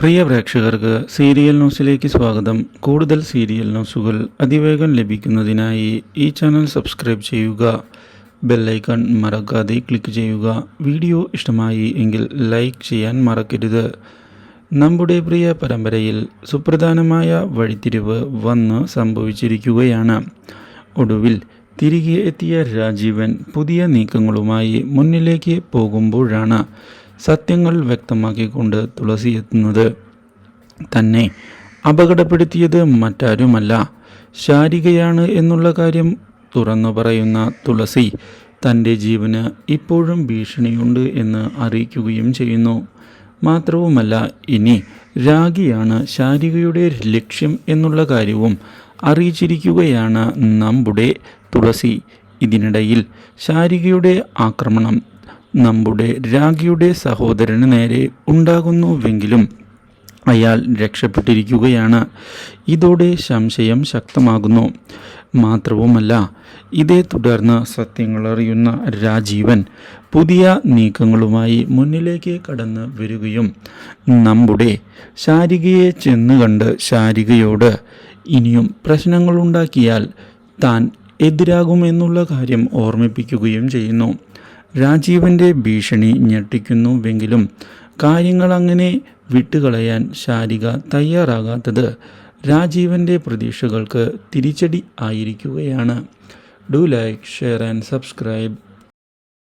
പ്രിയ പ്രേക്ഷകർക്ക് സീരിയൽ ന്യൂസിലേക്ക് സ്വാഗതം. കൂടുതൽ സീരിയൽ ന്യൂസുകൾ അതിവേഗം ലഭിക്കുന്നതിനായി ഈ ചാനൽ സബ്സ്ക്രൈബ് ചെയ്യുക. ബെല്ലൈക്കൺ മറക്കാതെ ക്ലിക്ക് ചെയ്യുക. വീഡിയോ ഇഷ്ടമായി എങ്കിൽ ലൈക്ക് ചെയ്യാൻ മറക്കരുത്. നമ്മുടെ പ്രിയ പരമ്പരയിൽ സുപ്രധാനമായ വഴിത്തിരിവ് വന്ന് സംഭവിച്ചിരിക്കുകയാണ്. ഒടുവിൽ തിരികെ എത്തിയ രാജീവൻ പുതിയ നീക്കങ്ങളുമായി മുന്നിലേക്ക് പോകുമ്പോഴാണ് സത്യങ്ങൾ വ്യക്തമാക്കിക്കൊണ്ട് തുളസി എത്തുന്നത് തന്നെ. അപകടപ്പെടുത്തിയത് മറ്റാരുമല്ല. ശാരികയാണ് എന്നുള്ള കാര്യം തുറന്നു പറയുന്ന തുളസി തന്റെ ജീവന് ഇപ്പോഴും ഭീഷണിയുണ്ട് എന്ന് അറിയിക്കുകയും ചെയ്യുന്നു. മാത്രവുമല്ല ഇനി രാഗിയാണ് ശാരികയുടെ ലക്ഷ്യം എന്നുള്ള കാര്യവും അറിയിച്ചിരിക്കുകയാണ് നമ്മുടെ തുളസി. ഇതിനിടയിൽ ശാരികയുടെ ആക്രമണം നമ്മുടെ രാഗിയുടെ സഹോദരന് നേരെ ഉണ്ടാകുന്നുവെങ്കിലും അയാൾ രക്ഷപ്പെട്ടിരിക്കുകയാണ്. ഇതോടെ സംശയം ശക്തമാകുന്നു. മാത്രവുമല്ല ഇതേ തുടർന്ന് സത്യങ്ങളറിയുന്ന രാജീവൻ പുതിയ നീക്കങ്ങളുമായി മുന്നിലേക്ക് കടന്നു വരികയും നമ്മുടെ ശാരികയെ ചെന്ന് കണ്ട് ശാരികയോട് ഇനിയും പ്രശ്നങ്ങളുണ്ടാക്കിയാൽ താൻ എതിരാകുമെന്നുള്ള കാര്യം ഓർമ്മിപ്പിക്കുകയും ചെയ്യുന്നു. രാജീവന്റെ ഭീഷണി ഞെട്ടിക്കുന്നുവെങ്കിലും കാര്യങ്ങൾ അങ്ങനെ വിട്ടുകളയാൻ ശാരിക തയ്യാറാകാത്തത് രാജീവന്റെ പ്രതീക്ഷകൾക്ക് തിരിച്ചടി ആയിരിക്കുകയാണ്. Do like share and subscribe.